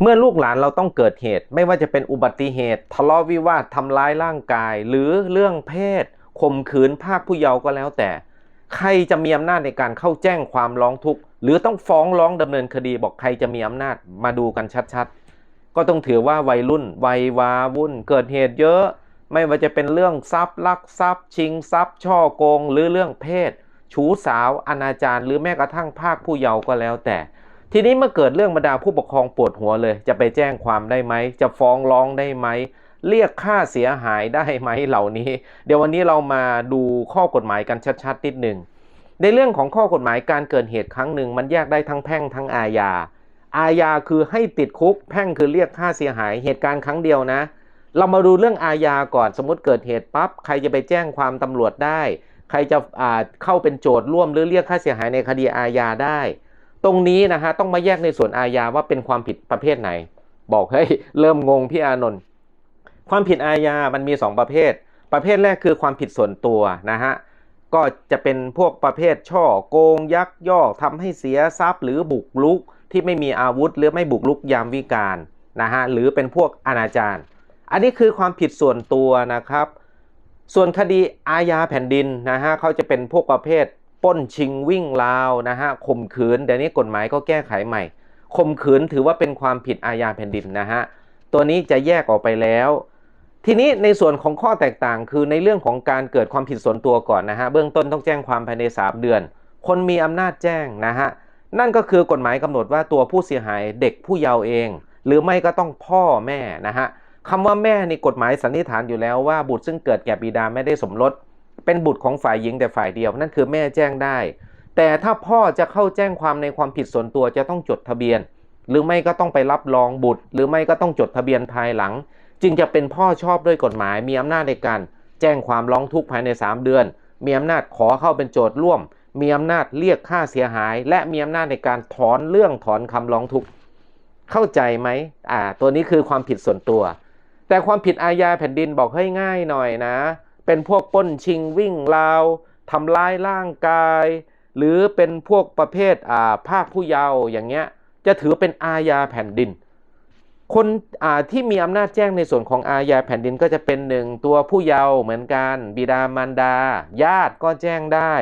เมื่อลูกหลานเราต้องเกิดเหตุ ไม่ว่าจะเป็นอุบัติเหตุ ทะเลาะวิวาททำร้ายร่างกาย หรือเรื่องเพศข่มขืนภาคผู้เยาว์ก็แล้วแต่ ใครจะมีอำนาจในการเข้าแจ้งความร้องทุกข์หรือต้องฟ้องร้องดำเนินคดีบอกใครจะมีอำนาจมาดูกันชัดๆ ก็ต้องถือว่าวัยรุ่น วัยวาวุ่น เกิดเหตุเยอะ ไม่ว่าจะเป็นเรื่องทรัพย์ลักทรัพย์ ชิงทรัพย์ ช่อโกง หรือเรื่องเพศ ชู้สาวอนาจารหรือแม้กระทั่งภาคผู้เยาว์ก็แล้วแต่ ทีนี้เมื่อเกิดเรื่องบรรดาผู้ปกครองปวดหัวเลย จะไปแจ้งความได้ไหม จะฟ้องร้องได้ไหม เรียกค่าเสียหายได้ไหมเหล่านี้ เดี๋ยววันนี้เรามาดูข้อกฎหมายกันชัดๆนิดหนึ่งในเรื่องของข้อกฎหมายการเกิดเหตุครั้งหนึ่งมันแยกได้ทั้งแพ่งทั้งอาญา อาญาคือให้ติดคุก แพ่งคือเรียกค่าเสียหายเหตุการณ์ครั้งเดียวนะ เรามาดูเรื่องอาญาก่อนสมมติเกิดเหตุปั๊บใครจะไปแจ้งความตำรวจได้ ใครจะเข้าเป็นโจทย์ร่วมหรือเรียกค่าเสียหายในคดีอาญาได้ ตรงนี้นะฮะต้องมาแยกในส่วนอาญาว่าเป็นความผิดประเภทไหน บอกเฮ้ยเริ่มงงพี่อานนท์ความผิดอาญามันมี 2 ประเภท ประเภทแรกคือความผิดส่วนตัวนะฮะก็จะเป็นพวกประเภทช่อโกงยักยอกทำให้เสียทรัพย์ หรือบุกรุกที่ไม่มีอาวุธ หรือไม่บุกรุกยามวิการนะฮะหรือเป็นพวกอนาจารอันนี้คือความผิดส่วนตัวนะครับ ส่วนคดีอาญาแผ่นดินนะฮะเขาจะเป็นพวกประเภท ป้นชิงวิ่งราวนะฮะข่มขืนเดี๋ยวนี้กฎหมายก็แก้ไขใหม่ข่มขืนถือว่าเป็นความผิดอาญาแผ่นดินนะฮะตัวนี้จะแยกออกไปแล้ว ทีนี้ในส่วนของข้อแตกต่างคือในเรื่องของการเกิดความผิดส่วนตัวก่อนนะฮะเบื้องต้นต้องแจ้งความภายใน 3 เดือน คนมีอำนาจแจ้งนะฮะนั่นก็คือกฎหมายกำหนดว่าตัวผู้เสียหายเด็กผู้เยาว์เอง หรือไม่ก็ต้องพ่อแม่นะฮะคำว่าแม่ในกฎหมายสันนิษฐานอยู่แล้วว่าบุตรซึ่งเกิดแก่บิดาไม่ได้สมรส เป็นบุตรของฝ่ายหญิงแต่ฝ่ายเดียว นั่นคือแม่แจ้งได้ แต่ถ้าพ่อจะเข้าแจ้งความในความผิดส่วนตัวจะต้องจดทะเบียน หรือไม่ก็ต้องไปรับรองบุตร หรือไม่ก็ต้องจดทะเบียนภายหลัง จึงจะเป็นพ่อชอบด้วยกฎหมาย มีอำนาจในการแจ้งความร้องทุกข์ภายใน 3 เดือน มีอำนาจขอเข้าเป็นโจทย์ร่วม มีอำนาจเรียกค่าเสียหาย และมีอำนาจในการถอนเรื่องถอนคำร้องทุกข์เข้าใจไหมอ่า ตัวนี้คือความผิดส่วนตัว แต่ความผิดอาญาแผ่นดินบอกให้ง่ายหน่อยนะ เป็นพวกป้นชิงวิ่งราวทำร้ายร่างกาย หรือเป็นพวกประเภทอ่าภาคผู้เยาว์อย่างเงี้ยจะถือเป็นอาญาแผ่นดิน คนอ่าที่มีอำนาจแจ้งในส่วนของอาญาแผ่นดินก็จะเป็นหนึ่งตัวผู้เยาว์เหมือนกัน บิดามารดา ญาติก็แจ้งได้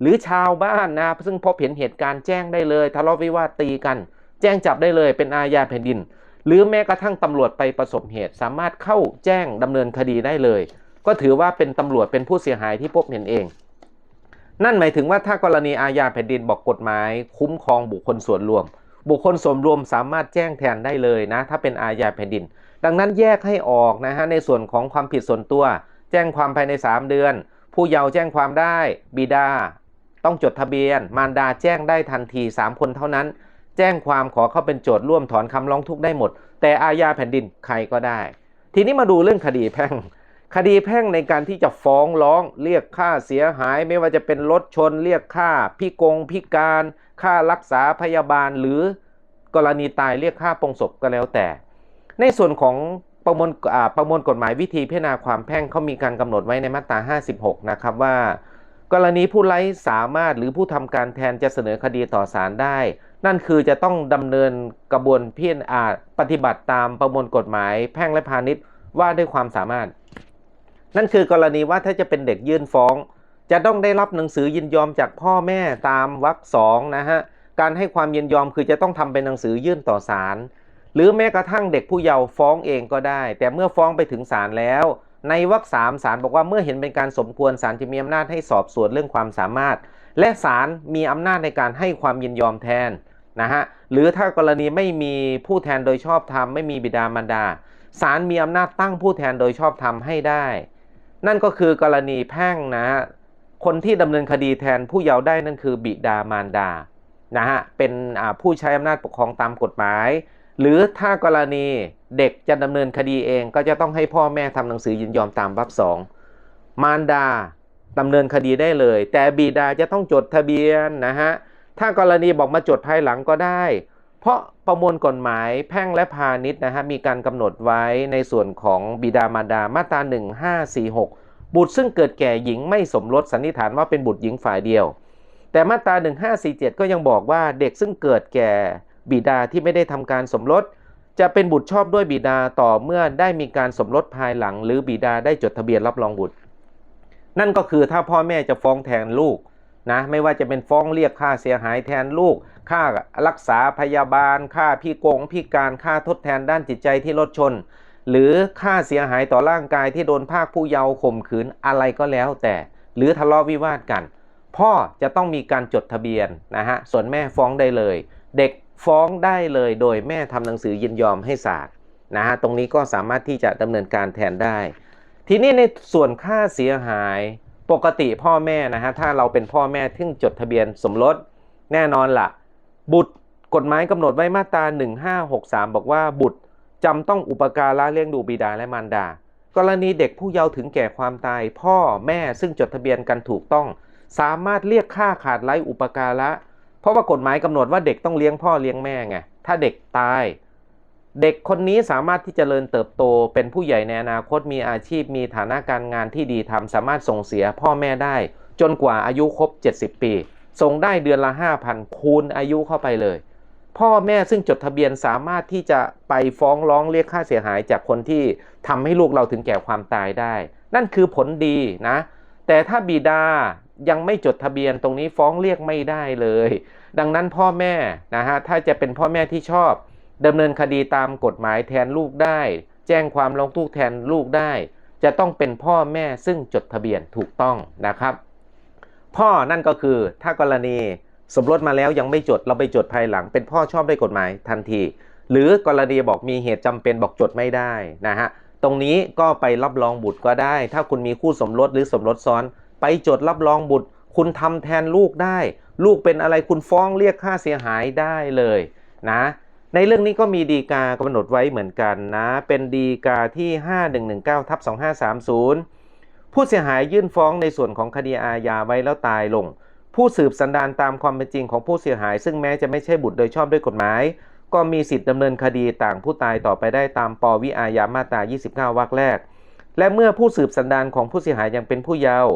หรือชาวบ้านนะซึ่งพบเห็นเหตุการณ์แจ้งได้เลยทะเลาะวิวาทตีกัน แจ้งจับได้เลยเป็นอาญาแผ่นดิน หรือแม้กระทั่งตำรวจไปประสบเหตุสามารถเข้าแจ้งดำเนินคดีได้เลย ก็ถือว่าเป็นตำรวจเป็นผู้เสียหายที่พบเห็นเอง นั่นหมายถึงว่าถ้ากรณีอาญาแผ่นดินบอกกฎหมาย คุ้มครองบุคคลส่วนรวม บุคคลส่วนรวมสามารถแจ้งแทนได้เลยนะ ถ้าเป็นอาญาแผ่นดิน ดังนั้นแยกให้ออกนะฮะในส่วนของความผิดส่วนตัว แจ้งความภายใน 3 เดือน ผู้เยาว์แจ้งความได้บิดา ต้องจดทะเบียน มารดาแจ้งได้ทันที 3 คนเท่านั้น แจ้งความขอเข้าเป็นโจทย์ร่วมถอนคำร้องทุกข์ได้หมด แต่อาญาแผ่นดินใครก็ได้ ทีนี้มาดูเรื่องคดีแพ่ง คดีแพ่งในการที่จะฟ้องร้องเรียกค่าเสียหายไม่ว่าจะเป็นรถชนเรียกค่าพิกงพิการ ค่ารักษาพยาบาล หรือกรณีตายเรียกค่าปงศพก็แล้วแต่ ในส่วนของประมวลประมวลกฎหมายวิธีพิจารณาความแพ่งเขามีการกำหนดไว้ในมาตรา 56 นะครับว่า กรณีผู้ไร้สามารถหรือผู้ทำการแทนจะเสนอคดีต่อศาลได้ นั่นคือจะต้องดำเนินกระบวนพิจารณาปฏิบัติตามประมวลกฎหมายแพ่งและพาณิชย์ว่าด้วยความสามารถ นั่นคือกรณีว่าถ้าจะเป็นเด็กยื่นฟ้อง จะต้องได้รับหนังสือยินยอมจากพ่อแม่ตามวรรคสองนะฮะการให้ความยินยอมคือจะต้องทำเป็นหนังสือยื่นต่อศาลหรือแม้กระทั่งเด็กผู้เยาว์ฟ้องเองก็ได้ แต่เมื่อฟ้องไปถึงศาลแล้ว ในวรรคสามศาลบอกว่าเมื่อเห็นเป็นการสมควรศาลจะมีอำนาจให้สอบสวนเรื่องความสามารถ และศาลมีอำนาจในการให้ความยินยอมแทนนะฮะหรือถ้ากรณีไม่มีผู้แทนโดยชอบธรรมไม่มีบิดามารดาศาลมีอำนาจตั้งผู้แทนโดยชอบธรรมให้ได้ นั่นก็คือกรณีแพ่งนะฮะคนที่ดำเนินคดีแทนผู้เยาว์ได้นั่นคือบิดามารดานะฮะเป็นผู้ใช้อำนาจปกครองตามกฎหมาย หรือถ้ากรณีเด็กจะดำเนินคดีเองก็จะต้องให้พ่อแม่ทำหนังสือยินยอมตามรรคสองมารดาดำเนินคดีได้เลย แต่บิดาจะต้องจดทะเบียนนะฮะถ้ากรณีบอกมาจดภายหลังก็ได้ เพราะประมวลกฎหมายแพ่งและพาณิชย์นะฮะมีการกำหนดไว้ในส่วนของบิดามารดามาตรา 1546 บุตรซึ่งเกิดแก่หญิงไม่สมรสสันนิษฐานว่าเป็นบุตรหญิงฝ่ายเดียว แต่มาตรา 1547 ก็ยังบอกว่าเด็กซึ่งเกิดแก่บิดาที่ไม่ได้ทำการสมรส จะเป็นบุตรชอบด้วยบิดาต่อเมื่อได้มีการสมรสภายหลัง หรือบิดาได้จดทะเบียนรับรองบุตร นั่นก็คือถ้าพ่อแม่จะฟ้องแทนลูก นะไม่ว่าจะเป็นฟ้องเรียกค่าเสียหายแทนลูก ค่ารักษาพยาบาล ค่าพี่กงพี่การค่าทดแทนด้านจิตใจที่รถชน หรือค่าเสียหายต่อร่างกายที่โดนภาคผู้เยาว์ข่มขืนอะไรก็แล้วแต่ หรือทะเลาะวิวาทกัน พ่อจะต้องมีการจดทะเบียนนะฮะส่วนแม่ฟ้องได้เลย เด็กฟ้องได้เลยโดยแม่ทำหนังสือยินยอมให้ศาลนะฮะตรงนี้ก็สามารถที่จะดำเนินการแทนได้ ทีนี้ในส่วนค่าเสียหาย ปกติพ่อแม่นะฮะถ้าเราเป็นพ่อแม่ที่จดทะเบียนสมรสแน่นอนละ่ะ บุตรกฎหมายกำหนดไว้มาตรา 1563 บอกว่าบุตรจำต้องอุปการะเลี้ยงดูบิดาและมารดา กรณีเด็กผู้เยาว์ถึงแก่ความตาย พ่อแม่ซึ่งจดทะเบียนกันถูกต้อง สามารถเรียกค่าขาดไร้อุปการะเพราะว่ากฎหมายกำหนดว่าเด็กต้องเลี้ยงพ่อเลี้ยงแม่ไงถ้าเด็กตาย เด็กคนนี้สามารถที่จเจริญเติบโตเป็นผู้ใหญ่ในอนาคตมีอาชีพมีฐานะการงานที่ดีทำสามารถส่งเสียพ่อแม่ได้ จนกว่าอายุครบ 70 ปี ส่งได้เดือนละ 5,000 คูณอายุเข้าไปเลย พ่อแม่ซึ่งจดทะเบียนสามารถที่จะไปฟ้องร้องเรียกค่าเสียหายจากคนที่ทำให้ลูกเราถึงแก่ความตายได้ นั่นคือผลดีนะ แต่ถ้าบิดายังไม่จดทะเบียนตรงนี้ฟ้องเรียกไม่ได้เลย ดังนั้นพ่อแม่นะฮะถ้าจะเป็นพ่อแม่ที่ชอบ ดำเนินคดีตามกฎหมายแทนลูกได้ แจ้งความร้องทุกข์แทนลูกได้ จะต้องเป็นพ่อแม่ซึ่งจดทะเบียนถูกต้องนะครับ พ่อนั่นก็คือถ้ากรณีสมรสมาแล้วยังไม่จดเราไปจดภายหลัง เป็นพ่อชอบด้วยกฎหมายทันที หรือกรณีบอกมีเหตุจำเป็นบอกจดไม่ได้นะฮะตรงนี้ก็ไปรับรองบุตรก็ได้ ถ้าคุณมีคู่สมรสหรือสมรสซ้อน ไปจดรับรองบุตร คุณทำแทนลูกได้ ลูกเป็นอะไรคุณฟ้องเรียกค่าเสียหายได้เลยนะ ในเรื่องนี้ก็มีดีกากำหนดไว้เหมือนกันนะ เป็นดีกาที่ 5119ทับ2530 ผู้เสียหายยื่นฟ้องในส่วนของคดีอาญาไว้แล้วตายลง ผู้สืบสันดานตามความเป็นจริงของผู้เสียหาย ซึ่งแม้จะไม่ใช่บุตรโดยชอบด้วยกฎหมาย ก็มีสิทธิ์ดำเนินคดีต่างผู้ตายต่อไปได้ตามปวิอาญามาตรา 29วรรคแรก และเมื่อผู้สืบสันดานของผู้เสียหายยังเป็นผู้เยาว์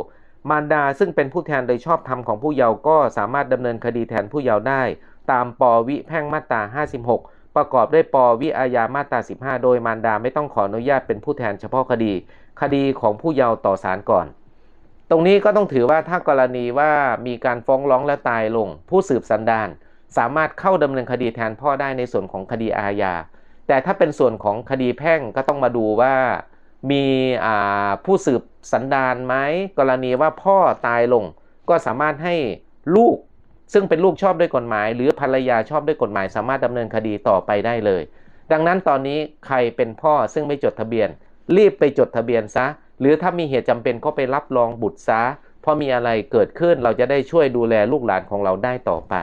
มารดาซึ่งเป็นผู้แทนโดยชอบธรรมของผู้เยาว์ก็สามารถดำเนินคดีแทนผู้เยาว์ได้ ตามปวิแพ่งมาตรา 56 ประกอบด้วยปวิอาญามาตรา 15 โดยมารดาไม่ต้องขออนุญาตเป็นผู้แทนเฉพาะคดี คดีของผู้เยาว์ต่อศาลก่อน ตรงนี้ก็ต้องถือว่าถ้ากรณีว่ามีการฟ้องร้องและตายลง ผู้สืบสันดาน สามารถเข้าดำเนินคดีแทนพ่อได้ในส่วนของคดีอาญา แต่ถ้าเป็นส่วนของคดีแพ่งก็ต้องมาดูว่ามีผู้สืบสันดานไหมกรณีว่าพ่อตายลง ก็สามารถให้ลูก ซึ่งเป็นลูกชอบด้วยกฎหมาย หรือภรรยาชอบด้วยกฎหมาย สามารถดำเนินคดีต่อไปได้เลย ดังนั้นตอนนี้ใครเป็นพ่อซึ่งไม่จดทะเบียน รีบไปจดทะเบียนซะ หรือถ้ามีเหตุจำเป็นก็ไปรับรองบุตรซะเพราะมีอะไรเกิดขึ้นเราจะได้ช่วยดูแลลูกหลานของเราได้ต่อไป